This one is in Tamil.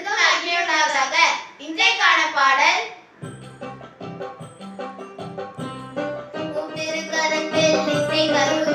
நாமத்துக்கு மகிழ்வுண்டாவதாக இன்றைக்கான பாடல் உம் திருக்கரத்தில் இசை கருவு